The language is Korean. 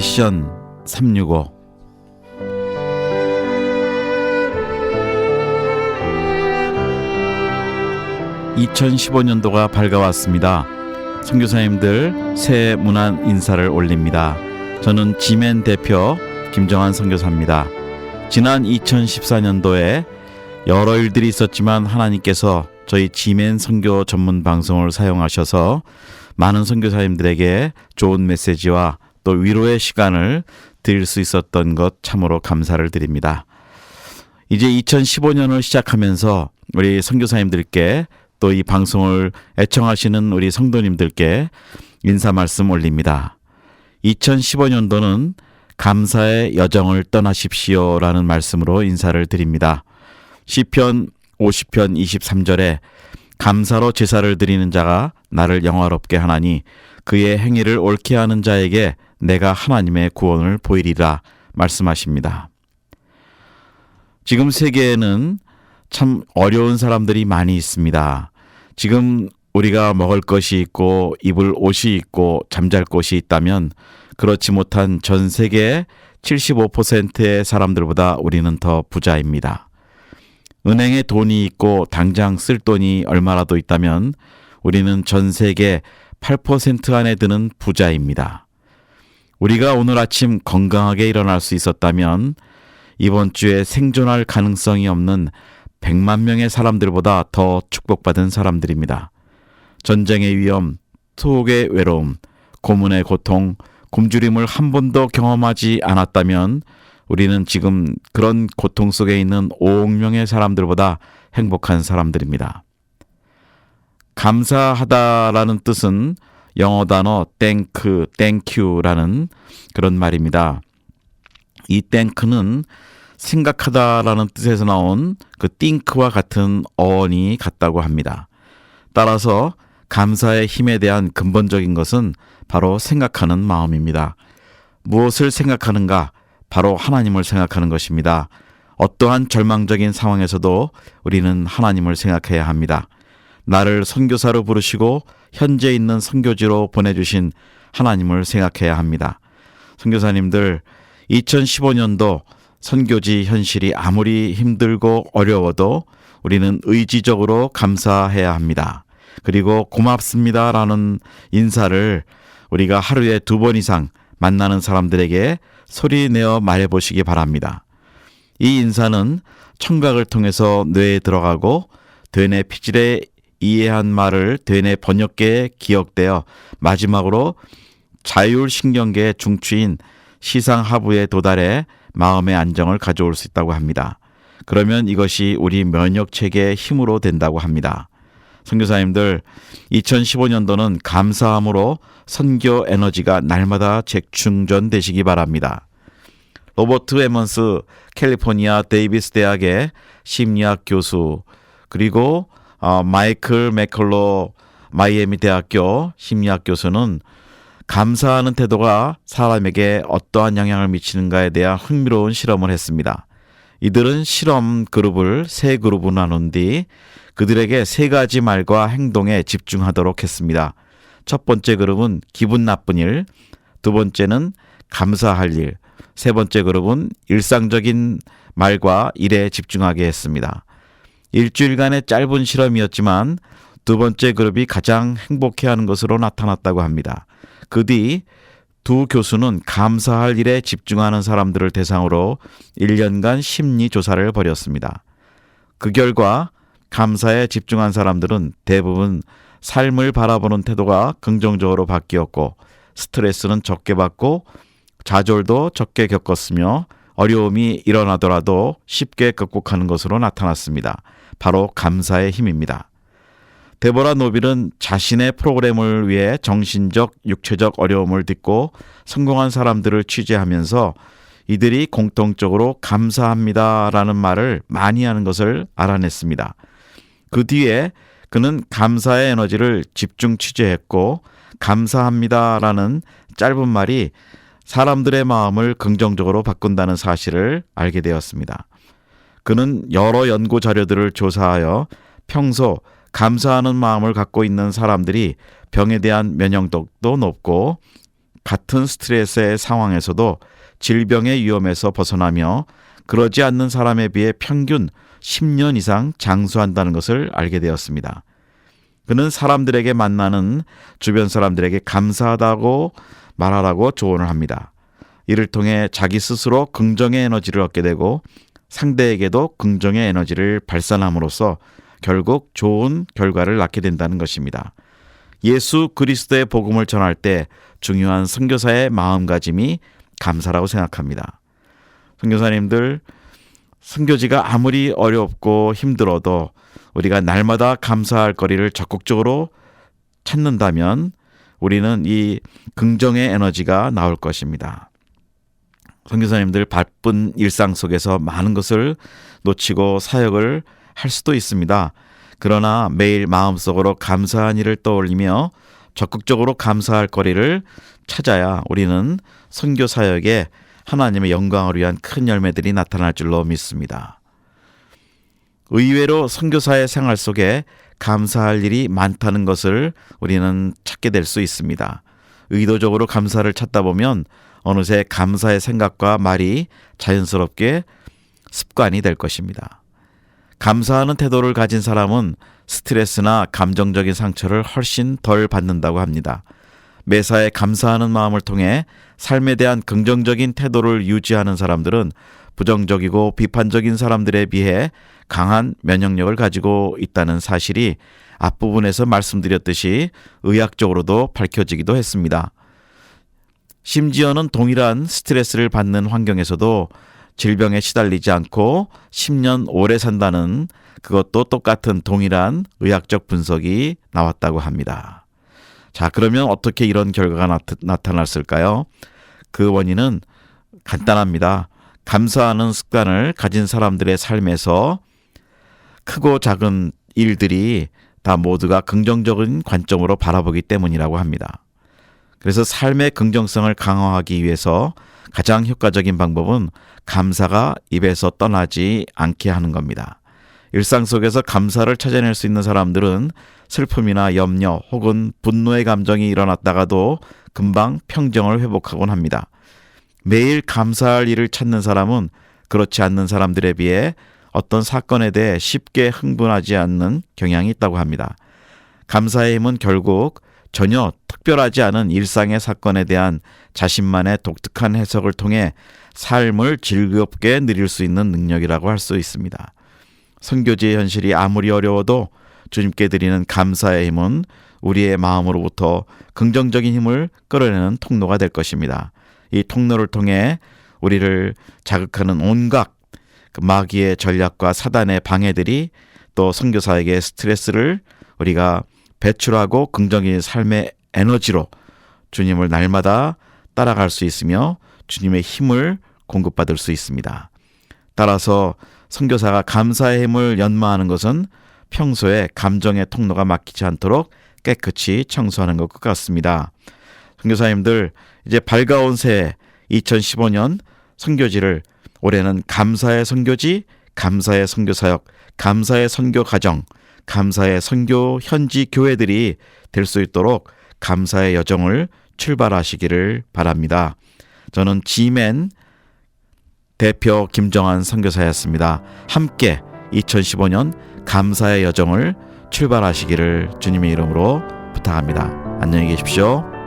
미션 365 2015년도가 밝아왔습니다. 선교사님들 새해 문안 인사를 올립니다. 저는 지멘 대표 김정한 선교사입니다. 지난 2014년도에 여러 일들이 있었지만 하나님께서 저희 지멘 선교 전문 방송을 사용하셔서 많은 선교사님들에게 좋은 메시지와 또 위로의 시간을 드릴 수 있었던 것 참으로 감사를 드립니다. 이제 2015년을 시작하면서 우리 선교사님들께 또 이 방송을 애청하시는 우리 성도님들께 인사 말씀 올립니다. 2015년도는 감사의 여정을 떠나십시오라는 말씀으로 인사를 드립니다. 시편 50편 23절에 감사로 제사를 드리는 자가 나를 영화롭게 하나니 그의 행위를 옳게 하는 자에게 내가 하나님의 구원을 보이리라 말씀하십니다. 지금 세계에는 참 어려운 사람들이 많이 있습니다. 지금 우리가 먹을 것이 있고 입을 옷이 있고 잠잘 곳이 있다면 그렇지 못한 전 세계 75%의 사람들보다 우리는 더 부자입니다. 은행에 돈이 있고 당장 쓸 돈이 얼마라도 있다면 우리는 전 세계 8% 안에 드는 부자입니다. 우리가 오늘 아침 건강하게 일어날 수 있었다면 이번 주에 생존할 가능성이 없는 100만 명의 사람들보다 더 축복받은 사람들입니다. 전쟁의 위험, 투옥의 외로움, 고문의 고통, 굶주림을 한 번도 경험하지 않았다면 우리는 지금 그런 고통 속에 있는 5억 명의 사람들보다 행복한 사람들입니다. 감사하다라는 뜻은 영어 단어 땡크, 땡큐라는 그런 말입니다. 이 땡크는 생각하다라는 뜻에서 나온 그 띵크와 같은 어원이 같다고 합니다. 따라서 감사의 힘에 대한 근본적인 것은 바로 생각하는 마음입니다. 무엇을 생각하는가? 바로 하나님을 생각하는 것입니다. 어떠한 절망적인 상황에서도 우리는 하나님을 생각해야 합니다. 나를 선교사로 부르시고 현재 있는 선교지로 보내주신 하나님을 생각해야 합니다. 선교사님들 2015년도 선교지 현실이 아무리 힘들고 어려워도 우리는 의지적으로 감사해야 합니다. 그리고 고맙습니다라는 인사를 우리가 하루에 두 번 이상 만나는 사람들에게 소리 내어 말해보시기 바랍니다. 이 인사는 청각을 통해서 뇌에 들어가고 되뇌 피질에 이해한 말을 되뇌 번역계에 기억되어 마지막으로 자율신경계 중추인 시상하부에 도달해 마음의 안정을 가져올 수 있다고 합니다. 그러면 이것이 우리 면역 체계의 힘으로 된다고 합니다. 선교사님들 2015년도는 감사함으로 선교 에너지가 날마다 재충전되시기 바랍니다. 로버트 에먼스 캘리포니아 데이비스 대학의 심리학 교수 그리고 어, 마이클 맥컬로 마이애미 대학교 심리학 교수는 감사하는 태도가 사람에게 어떠한 영향을 미치는가에 대한 흥미로운 실험을 했습니다. 이들은 실험 그룹을 세 그룹으로 나눈 뒤 그들에게 세 가지 말과 행동에 집중하도록 했습니다. 첫 번째 그룹은 기분 나쁜 일, 두 번째는 감사할 일, 세 번째 그룹은 일상적인 말과 일에 집중하게 했습니다. 일주일간의 짧은 실험이었지만 두 번째 그룹이 가장 행복해하는 것으로 나타났다고 합니다. 그 뒤 두 교수는 감사할 일에 집중하는 사람들을 대상으로 1년간 심리 조사를 벌였습니다. 그 결과 감사에 집중한 사람들은 대부분 삶을 바라보는 태도가 긍정적으로 바뀌었고 스트레스는 적게 받고 좌절도 적게 겪었으며 어려움이 일어나더라도 쉽게 극복하는 것으로 나타났습니다. 바로 감사의 힘입니다. 데보라 노빌은 자신의 프로그램을 위해 정신적, 육체적 어려움을 딛고 성공한 사람들을 취재하면서 이들이 공통적으로 감사합니다 라는 말을 많이 하는 것을 알아냈습니다. 그 뒤에 그는 감사의 에너지를 집중 취재했고 감사합니다 라는 짧은 말이 사람들의 마음을 긍정적으로 바꾼다는 사실을 알게 되었습니다. 그는 여러 연구 자료들을 조사하여 평소 감사하는 마음을 갖고 있는 사람들이 병에 대한 면역력도 높고 같은 스트레스의 상황에서도 질병의 위험에서 벗어나며 그러지 않는 사람에 비해 평균 10년 이상 장수한다는 것을 알게 되었습니다. 그는 사람들에게 만나는 주변 사람들에게 감사하다고 말하라고 조언을 합니다. 이를 통해 자기 스스로 긍정의 에너지를 얻게 되고 상대에게도 긍정의 에너지를 발산함으로써 결국 좋은 결과를 낳게 된다는 것입니다. 예수 그리스도의 복음을 전할 때 중요한 선교사의 마음가짐이 감사라고 생각합니다. 선교사님들 선교지가 아무리 어렵고 힘들어도 우리가 날마다 감사할 거리를 적극적으로 찾는다면 우리는 이 긍정의 에너지가 나올 것입니다. 선교사님들 바쁜 일상 속에서 많은 것을 놓치고 사역을 할 수도 있습니다. 그러나 매일 마음속으로 감사한 일을 떠올리며 적극적으로 감사할 거리를 찾아야 우리는 선교 사역에 하나님의 영광을 위한 큰 열매들이 나타날 줄로 믿습니다. 의외로 선교사의 생활 속에 감사할 일이 많다는 것을 우리는 찾게 될 수 있습니다. 의도적으로 감사를 찾다 보면 어느새 감사의 생각과 말이 자연스럽게 습관이 될 것입니다. 감사하는 태도를 가진 사람은 스트레스나 감정적인 상처를 훨씬 덜 받는다고 합니다. 매사에 감사하는 마음을 통해 삶에 대한 긍정적인 태도를 유지하는 사람들은 부정적이고 비판적인 사람들에 비해 강한 면역력을 가지고 있다는 사실이 앞부분에서 말씀드렸듯이 의학적으로도 밝혀지기도 했습니다. 심지어는 동일한 스트레스를 받는 환경에서도 질병에 시달리지 않고 10년 오래 산다는 그것도 똑같은 동일한 의학적 분석이 나왔다고 합니다. 자, 그러면 어떻게 이런 결과가 나타, 났을까요? 그 원인은 간단합니다. 감사하는 습관을 가진 사람들의 삶에서 크고 작은 일들이 다 모두가 긍정적인 관점으로 바라보기 때문이라고 합니다. 그래서 삶의 긍정성을 강화하기 위해서 가장 효과적인 방법은 감사가 입에서 떠나지 않게 하는 겁니다. 일상 속에서 감사를 찾아낼 수 있는 사람들은 슬픔이나 염려 혹은 분노의 감정이 일어났다가도 금방 평정을 회복하곤 합니다. 매일 감사할 일을 찾는 사람은 그렇지 않는 사람들에 비해 어떤 사건에 대해 쉽게 흥분하지 않는 경향이 있다고 합니다. 감사의 힘은 결국 전혀 특별하지 않은 일상의 사건에 대한 자신만의 독특한 해석을 통해 삶을 즐겁게 누릴 수 있는 능력이라고 할 수 있습니다. 선교지의 현실이 아무리 어려워도 주님께 드리는 감사의 힘은 우리의 마음으로부터 긍정적인 힘을 끌어내는 통로가 될 것입니다. 이 통로를 통해 우리를 자극하는 온갖 그 마귀의 전략과 사단의 방해들이 또 선교사에게 스트레스를 우리가 배출하고 긍정적인 삶의 에너지로 주님을 날마다 따라갈 수 있으며 주님의 힘을 공급받을 수 있습니다. 따라서 선교사가 감사의 힘을 연마하는 것은 평소에 감정의 통로가 막히지 않도록 깨끗이 청소하는 것 같습니다. 선교사님들 이제 밝아온 새해 2015년 선교지를 올해는 감사의 선교지, 감사의 선교사역, 감사의 선교 가정, 감사의 선교 현지 교회들이 될 수 있도록 감사의 여정을 출발하시기를 바랍니다. 저는 지맨 대표 김정한 선교사였습니다. 함께 2015년 감사의 여정을 출발하시기를 주님의 이름으로 부탁합니다. 안녕히 계십시오.